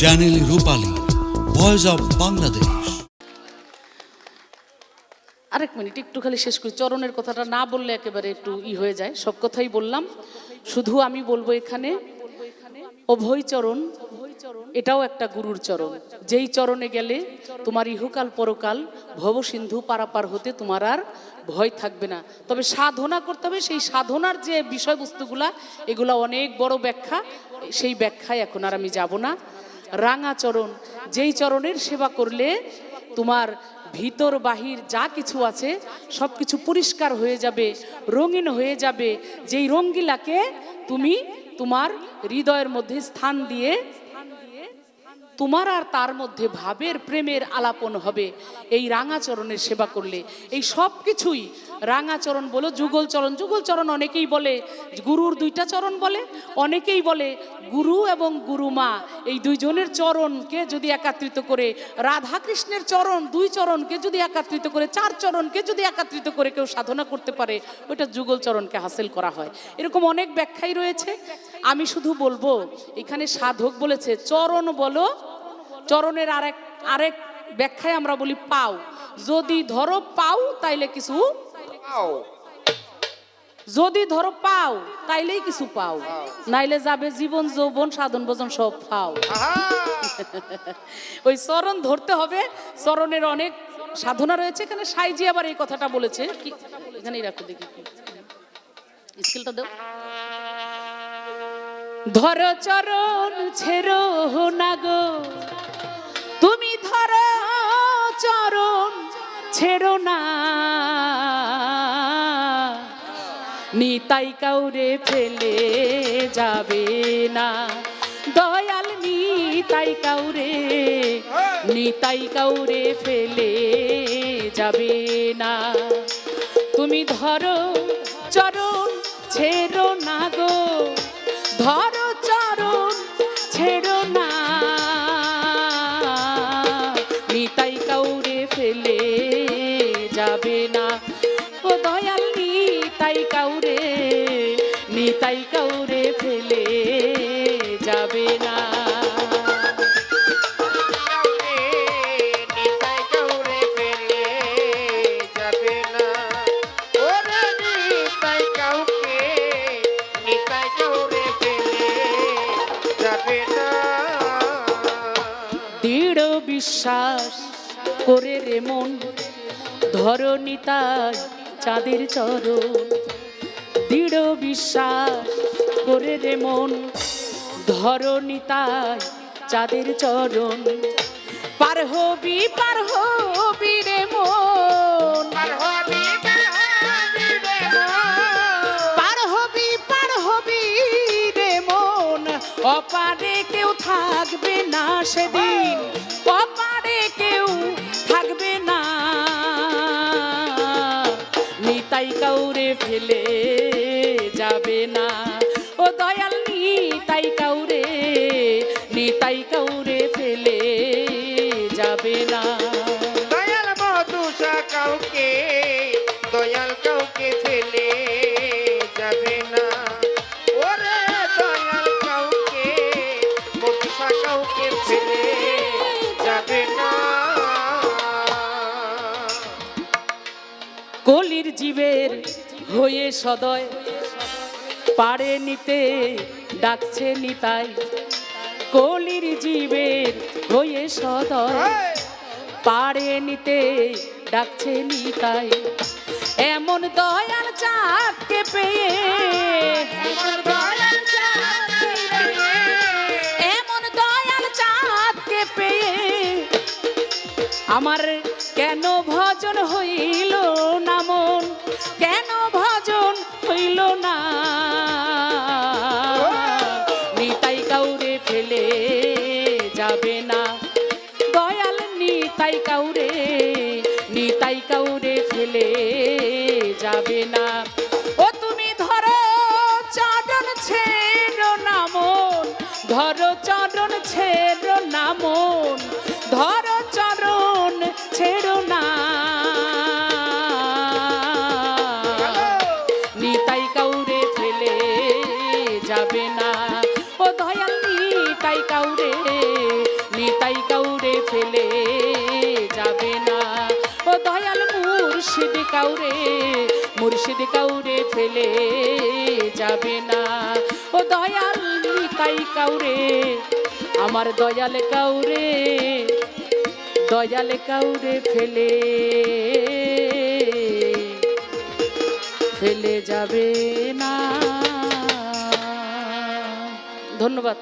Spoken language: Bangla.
Channel Rupali voice of Bangladesh আরেক মিনিট, একটু খালি শেষ করি। চরণের কথাটা না বললে একেবারে একটু ই হয়ে যায়। সব কথাই বললাম। শুধু আমি বলব এখানে, অভয় চরণ, এটাও একটা গুরুর চরণ। যেই চরণে গেলে তোমার ইহকাল পরকাল ভবসিন্ধু পারাপার হতে তোমার আর ভয় থাকবে না। তবে সাধনা করতে হবে। সেই সাধনার যে বিষয়বস্তুগুলা, এগুলা অনেক বড় ব্যাখ্যা। সেই ব্যাখ্যায় এখন আর আমি যাব না। রাঙা চরণ, যেই চরণের সেবা করলে তোমার ভিতর বাহির যা কিছু আছে সব কিছু পরিষ্কার হয়ে যাবে, রঙিন হয়ে যাবে। যেই রঙ্গিলাকে তুমি তোমার হৃদয়ের মধ্যে স্থান দিয়ে তোমার আর তার মধ্যে ভাবের, প্রেমের আলাপন হবে। এই রাঙাচরণের সেবা করলে। এই সব কিছুই রাঙাচরণ বলো, যুগল চরণ। যুগল চরণ অনেকেই বলে, গুরুর দুইটা চরণ বলে। অনেকেই বলে, গুরু এবং গুরুমা। এই দুইজনের চরণকে যদি একাত্রিত করে রাধা কৃষ্ণের চরণ, দুই চরণকে যদি একাত্রিত করে, চার চরণকে যদি একাত্রিত করে কেউ সাধনা করতে পারে ওইটা যুগল চরণকে হাসিল করা হয়। এরকম অনেক ব্যাখ্যাই রয়েছে। আমি শুধু বলব এখানে সাধক বলেছে চরণ বলো চরণের আরেক আরেক ব্যাখ্যায় আমরা বলি পাও। যদি ধরো পাও তাইলে কিছু যদি ধরো পাও তাইলেই কিছু পাও। নাইলে যাবে জীবন যৌবন সাধন ভোজন সব পাও। ওই চরণ ধরতে হবে চরণের অনেক সাধনা রয়েছে। এখানে সাইজি আবার এই কথাটা বলেছে। কি? এখানেই রাখো দেখি স্কিলটা দাও। ধর চরণ ছেড়ো না গো। তুমি ধর চরণ ছেড়ো না। নিতাই কাউরে ফেলে যাবে না। দয়াল নিতাই কাউরে নিতাই কাউরে ফেলে যাবে না। তুমি ধরো চরণ ছেড়ো না গো। কাউরে নিতাই কাউরে ফেলে যাবে না। দৃঢ় বিশ্বাস করে রে মন ধরণিতায় চাঁদের চরণ। দৃঢ় বিশ্বাস করে রে মন। ধরণিতায় চাঁদের চরণ। পার হবি পার হবি রে মন। পার হবি পার হবি রে মন। অপারে কেউ থাকবে না সেদিন। অপারে কেউ থাকবে না। নিতাই কাউরে ফেলে যাবে না। ও দয়াল নিতাই কাউরে নিতাই কাউরে ফেলে যাবে না। দয়াল মধুসা কাউকে দয়াল কাউকে ফেলে যাবে না। ওরে দয়াল কাউকে মধুসা কাউকে ফেলে যাবে না। কলির জীবের হয়ে সদয় পারে নিতে ডাকছে নিতাই। কলির জীবের হয়ে সদয়। পারে নিতে ডাকছে নিতাই। এমন দয়াল চাঁদকে পেয়ে। এমন দয়াল চাঁদকে পেয়ে। আমার কেন ভজন হইল না মন? কেন ভজন হইল না। নিতাই কাউরে ফেলে যাবে না। দয়াল নিতাই কাউরে নিতাই কাউরে ফেলে যাবে না। ও তুমি ধরো চরণ ছেড়ো না ধরো চরণ ছেড়ো না মন। মুর্শিদ কাউরে মুর্শিদ কাউরে ফেলে যাবে না। ও দয়াল নিতাই কাউরে, আমার দয়াল কাউরে দয়াল কাউরে ফেলে ফেলে যাবে না। ধন্যবাদ।